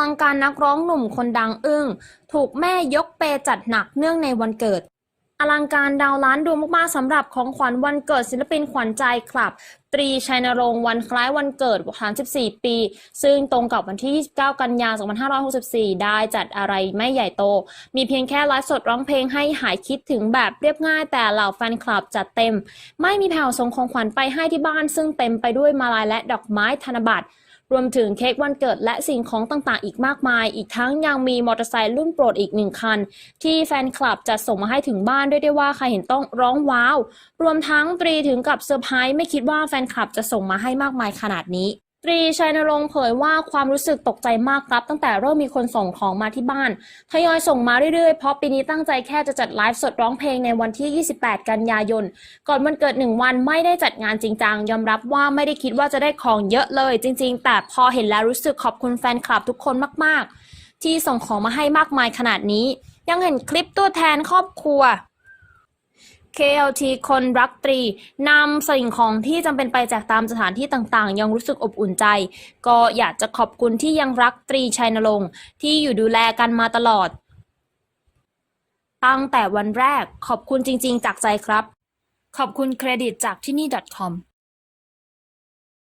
ลังการนักร้องหนุ่มคนดังอึ้ง ถูกแม่ยกเปจัดหนักเนื่องในวันเกิด อลังการดาวล้านดวงมากๆสำหรับของขวัญวันเกิดศิลปินขวัญใจคลับ ตรีชัยนรงค์วันคล้ายวันเกิด34ปี ซึ่งตรงกับวันที่ 29 กันยายน 2564 ได้จัดอะไรไม่ใหญ่โต มีเพียงแค่ไลฟ์สดร้องเพลงให้หายคิดถึงแบบเรียบง่ายแต่เหล่าแฟนคลับจัดเต็ม ไม่มีแผ่วส่งของขวัญไปให้ที่บ้าน ซึ่งเต็มไปด้วยมาลัยและดอกไม้ธนบัตร รวมถึงเค้กวันเกิดและสิ่งของต่างๆ อีกมากมาย อีกทั้งยังมีมอเตอร์ไซค์รุ่นโปรดอีกหนึ่งคัน ที่แฟนคลับจะส่งมาให้ถึงบ้านด้วยได้ว่าใครเห็นต้องร้องว้าว รวมทั้งตรีถึงกับเซอร์ไพรส์ไม่คิดว่าแฟนคลับจะส่งมาให้มากมายขนาดนี้ ตรีชัยนรงค์เผยว่าความรู้สึกตกใจมากครับ ตั้งแต่เริ่มมีคนส่งของมาที่บ้าน ทยอยส่งมาเรื่อยๆ เพราะปีนี้ตั้งใจแค่จะจัดไลฟ์สดร้องเพลงในวันที่ 28 กันยายน ก่อนวันเกิดหนึ่งวันไม่ได้จัดงานจริงจังยอมรับว่าไม่ได้คิดว่าจะได้ของเยอะเลย จริง ๆ แต่พอเห็นแล้วรู้สึกขอบคุณแฟนคลับทุกคนมาก ๆ ที่ส่งของมาให้มากมายขนาดนี้ ยังเห็นคลิปตัวแทนครอบครัว KLT คนรักตรีนำสิ่งของที่จำเป็นไปแจกตามสถานที่ต่างๆ ยังรู้สึกอบอุ่นใจ ก็อยากจะขอบคุณที่ยังรักตรีชัยนรงค์ที่อยู่ดูแลกันมาตลอด ตั้งแต่วันแรกขอบคุณจริง ๆ จากใจครับ ขอบคุณเครดิตจากที่นี่ .com